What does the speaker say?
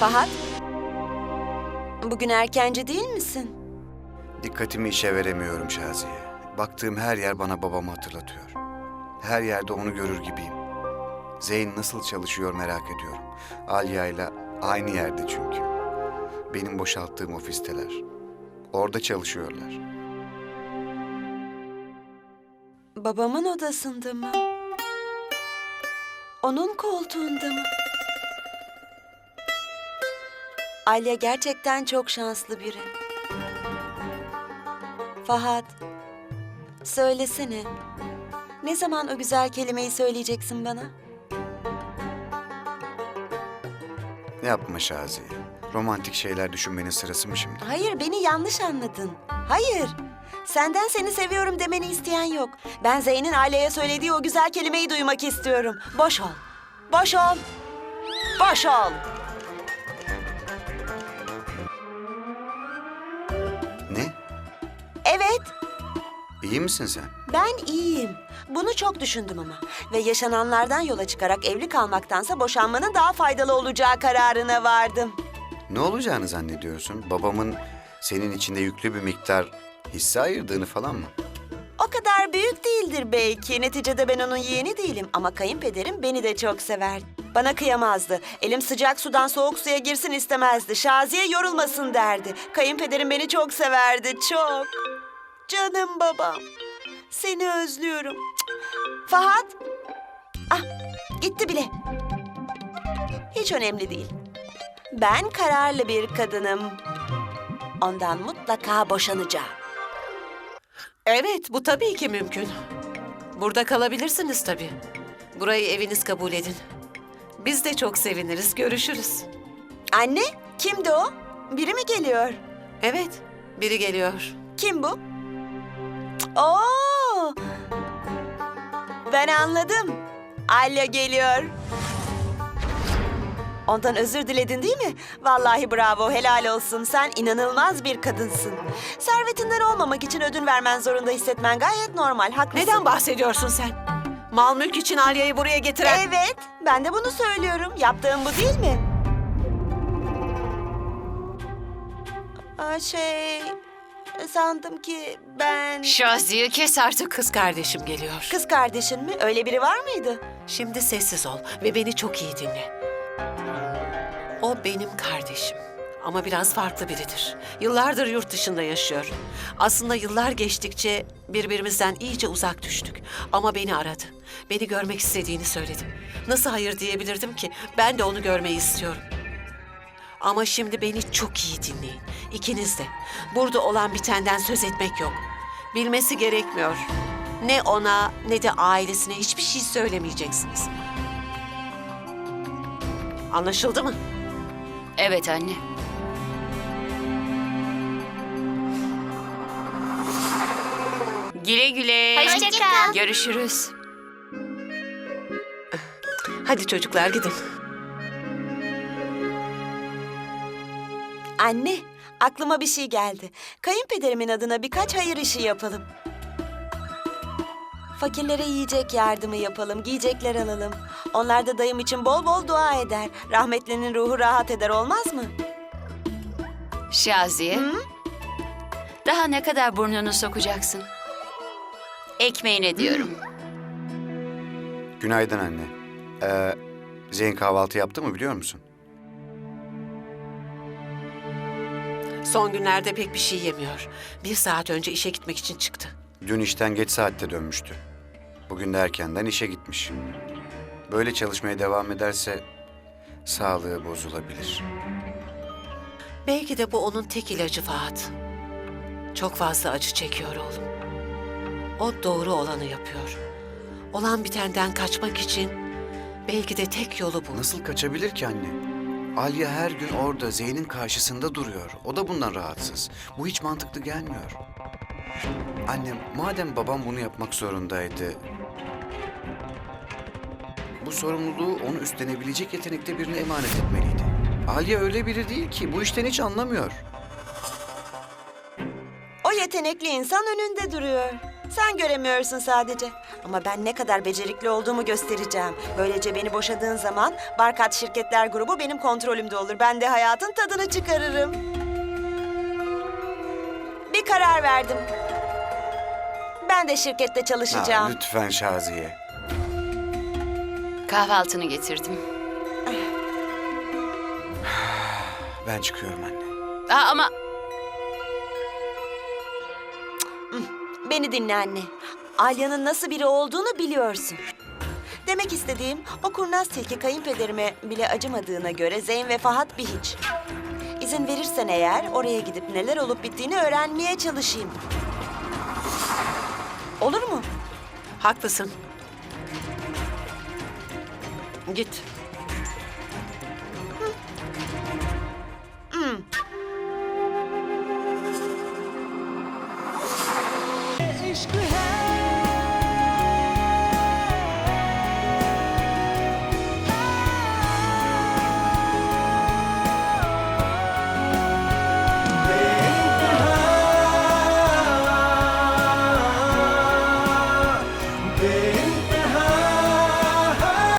Fahat, bugün erkenci değil misin? Dikkatimi işe veremiyorum Şaziye. Baktığım her yer bana babamı hatırlatıyor. Her yerde onu görür gibiyim. Zeyn nasıl çalışıyor merak ediyorum. Alya ile aynı yerde çünkü. Benim boşalttığım ofisteler. Orada çalışıyorlar. Babamın odasında mı? Onun koltuğunda mı? Alya gerçekten çok şanslı biri. Fahat, söylesene. Ne zaman o güzel kelimeyi söyleyeceksin bana? Yapma Şaziye? Romantik şeyler düşünmenin sırası mı şimdi? Hayır, beni yanlış anladın. Hayır. Senden seni seviyorum demeni isteyen yok. Ben Zeyn'in Alya'ya söylediği o güzel kelimeyi duymak istiyorum. Boş ol. Boş ol. Boş ol. İyi misin sen? ben iyiyim. Bunu çok düşündüm ama. Ve yaşananlardan yola çıkarak evli kalmaktansa boşanmanın daha faydalı olacağı kararına vardım. Ne olacağını zannediyorsun? Babamın senin içinde yüklü bir miktar hisse ayırdığını falan mı? O kadar büyük değildir belki. Neticede ben onun yeğeni değilim ama kayınpederim beni de çok sever. Bana kıyamazdı. Elim sıcak sudan soğuk suya girsin istemezdi. Şaziye yorulmasın derdi. Kayınpederim beni çok severdi, çok. Canım babam. Seni özlüyorum. Cık. Fahat. Ah, gitti bile. Hiç önemli değil. Ben kararlı bir kadınım. Ondan mutlaka boşanacağım. Evet, bu tabii ki mümkün. Burada kalabilirsiniz tabii. Burayı eviniz kabul edin. Biz de çok seviniriz. Görüşürüz. Anne, kimdi o? Biri mi geliyor? Evet, biri geliyor. Kim bu? Oo! Ben anladım. Alya geliyor. Ondan özür diledin değil mi? Vallahi bravo, helal olsun. Sen inanılmaz bir kadınsın. Servetinden olmamak için ödün vermen zorunda hissetmen gayet normal, haklısın. Neden bahsediyorsun sen? Mal mülk için Alya'yı buraya getiren... Evet, ben de bunu söylüyorum. Yaptığım bu değil mi? Aa, şey, sandım ki ben... Şaziye kes artık kız kardeşim geliyor. Kız kardeşin mi? Öyle biri var mıydı? Şimdi sessiz ol ve beni çok iyi dinle. O benim kardeşim. Ama biraz farklı biridir. Yıllardır yurt dışında yaşıyor. Aslında yıllar geçtikçe birbirimizden iyice uzak düştük. Ama beni aradı. Beni görmek istediğini söyledi. Nasıl hayır diyebilirdim ki? Ben de onu görmeyi istiyorum. Ama şimdi beni çok iyi dinleyin. İkiniz de. Burada olan bitenden söz etmek yok. Bilmesi gerekmiyor. Ne ona ne de ailesine hiçbir şey söylemeyeceksiniz. Anlaşıldı mı? Evet anne. Güle güle. Hoşça kal. Görüşürüz. Hadi çocuklar gidin. Anne, aklıma bir şey geldi. Kayınpederimin adına birkaç hayır işi yapalım. Fakirlere yiyecek yardımı yapalım, giyecekler alalım. Onlar da dayım için bol bol dua eder. Rahmetlinin ruhu rahat eder olmaz mı? Şaziye. Daha ne kadar burnunu sokacaksın? Ekmeğine diyorum. Günaydın anne. Ee, Zeyn kahvaltı yaptı mı biliyor musun? Son günlerde pek bir şey yemiyor. Bir saat önce işe gitmek için çıktı. Dün işten geç saatte dönmüştü. Bugün de erkenden işe gitmiş. Böyle çalışmaya devam ederse sağlığı bozulabilir. Belki de bu onun tek ilacı Fahat. Çok fazla acı çekiyor oğlum. O doğru olanı yapıyor. Olan bitenden kaçmak için belki de tek yolu bu. Nasıl kaçabilir ki anne? Alya her gün orada Zeyn'in karşısında duruyor. O da bundan rahatsız. Bu hiç mantıklı gelmiyor. Annem, madem babam bunu yapmak zorundaydı... Bu sorumluluğu onu üstlenebilecek yetenekte birine emanet etmeliydi. Alya öyle biri değil ki. Bu işten hiç anlamıyor. O yetenekli insan önünde duruyor. Sen göremiyorsun sadece. Ama ben ne kadar becerikli olduğumu göstereceğim. Böylece beni boşadığın zaman Barkat Şirketler Grubu benim kontrolümde olur. Ben de hayatın tadını çıkarırım. Bir karar verdim. Ben de şirkette Ha, çalışacağım. lütfen Şaziye. Kahvaltını getirdim. Ben çıkıyorum anne. Aa, ama Beni dinle anne. Alya'nın nasıl biri olduğunu biliyorsun. Demek istediğim o kurnaz tilki kayınpederime bile acımadığına göre Zeyn ve Fahat bir hiç. İzin verirsen eğer oraya gidip neler olup bittiğini öğrenmeye çalışayım. Olur mu? Haklısın. Git. aşkı her